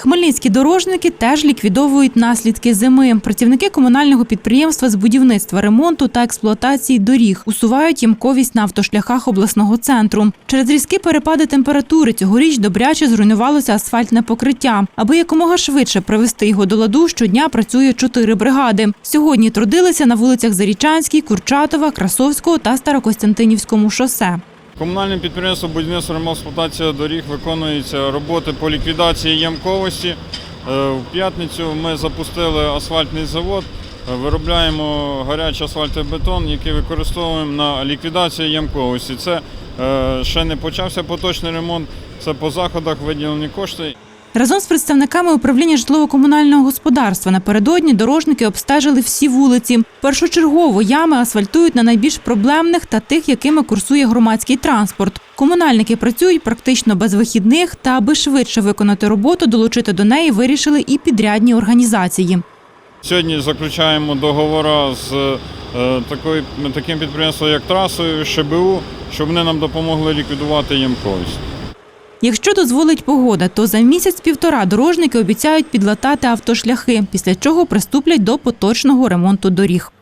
Хмельницькі дорожники теж ліквідовують наслідки зими. Працівники комунального підприємства з будівництва, ремонту та експлуатації доріг усувають ямковість на автошляхах обласного центру. Через різкі перепади температури цьогоріч добряче зруйнувалося асфальтне покриття. Аби якомога швидше привести його до ладу, щодня працює чотири бригади. Сьогодні трудилися на вулицях Зарічанській, Курчатова, Красовського та Старокостянтинівському шосе. Комунальним підприємством будівництва ремонт експлуатація доріг виконуються роботи по ліквідації ямковості. Е, В п'ятницю ми запустили асфальтний завод, е, виробляємо гарячий асфальтобетон, який використовуємо на ліквідацію ямковості. Це е, ще не почався поточний ремонт, це по заходах виділені кошти. Разом з представниками управління житлово-комунального господарства напередодні дорожники обстежили всі вулиці. Першочергово ями асфальтують на найбільш проблемних та тих, якими курсує громадський транспорт. Комунальники працюють практично без вихідних та, аби швидше виконати роботу, долучити до неї вирішили і підрядні організації. Сьогодні заключаємо договори з е, таким підприємством, як трасою, ШБУ, щоб вони нам допомогли ліквідувати ямковість. Якщо дозволить погода, то за місяць-півтора дорожники обіцяють підлатати автошляхи, після чого приступлять до поточного ремонту доріг.